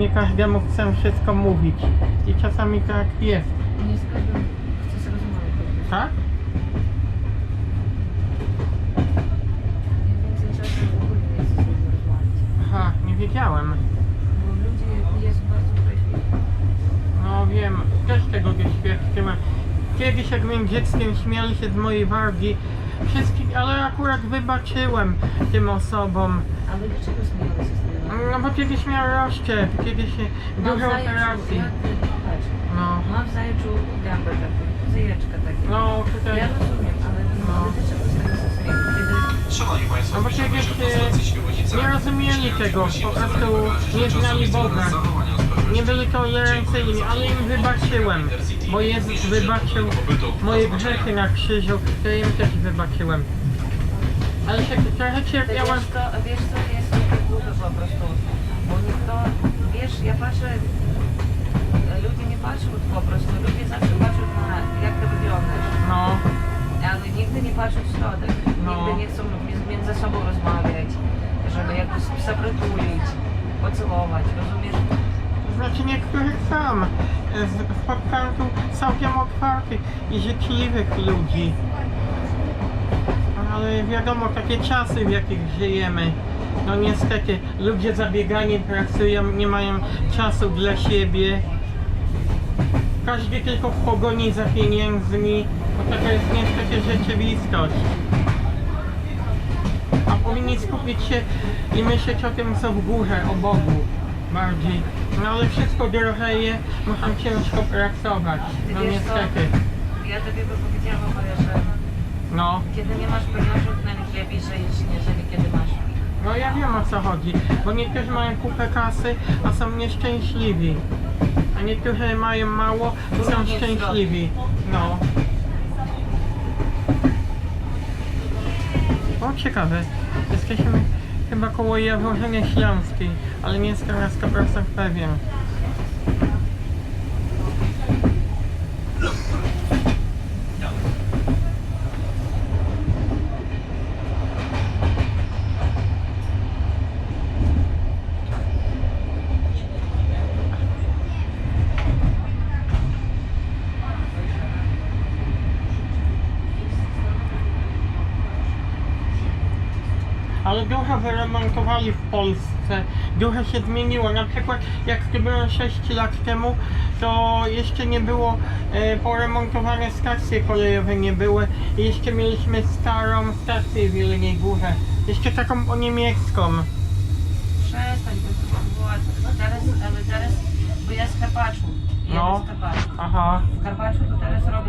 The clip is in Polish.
nie każdemu chcę wszystko mówić. I czasami tak jest, Nie z każdym chcę prostu. tak? Więcej czasu w ogóle nie chcę z ludźmi rozmawiać. Aha, nie wiedziałem. Bo ludzie jest bardzo wrażliwi. No wiem, też tego doświadczyłem. Kiedyś jak byłem dzieckiem śmiali się z mojej wargi. Wszystkich, ale akurat wybaczyłem tym osobom. Ale dlaczego się z? No bo kiedyś miał rozszczep, kiedyś dużo w zajęciu, operacji. ja, No, mam w zajęciu gambę taką, zajeczkę takie. no tutaj... Ja rozumiem, ale, No. ale dlaczego z tego się śmieją? Kiedy Szanowni Państwo, No bo że po e, nie rozumieli tego, po prostu nie znali Boga. Nie byli tolerancyjni, ale im wybaczyłem, bo Jezus wybaczył moje grzechy na krzyżu, to im też wybaczyłem. Ale się trochę cierpiałem. wiesz co, wiesz co jest takie głupie po prostu, bo nikto, wiesz, ja patrzę, ludzie nie patrzą po prostu, ludzie zawsze patrzą na jak ty wyglądasz, No, ale w środek, No. nigdy nie chcą między- między sobą rozmawiać, żeby jakoś zapratulić, pocałować, rozumiesz? znaczy niektórych sam. Z- Spotkałem tu całkiem otwartych i życzliwych ludzi. Ale wiadomo, takie czasy, w jakich żyjemy. No niestety, ludzie zabiegani pracują, nie mają czasu dla siebie. Każdy tylko w pogoni za pieniędzmi, bo taka jest niestety rzeczywistość. A powinni skupić się i myśleć o tym, co w górze, o Bogu bardziej. No ale wszystko drożeje, muszą ciężko pracować. Ty No wiesz co? niestety. Ja tobie by powiedziała, Maria, że No, kiedy nie masz pieniążów, najlepiej żyć, niżeli kiedy masz. no ja wiem o co chodzi, bo niektórzy mają kupę kasy, a są nieszczęśliwi. A niektórzy mają mało i są szczęśliwi. No. O, ciekawe. Jesteśmy chyba koło Jaworzenia Śląskiej, ale nie jestem na 100% pewien. Ale dużo wyremontowali w Polsce, dużo się zmieniło. Na przykład jak tu byłem 6 lat temu, to jeszcze nie było e, poremontowane stacje kolejowe nie były. I jeszcze mieliśmy starą stację w Jeleniej Górze. Jeszcze taką po niemiecką. Przestań, bo to było, teraz, ale teraz, bo ja z Karpaczu, ja No. z Karpaczu. Aha. W Karpaczu to teraz robię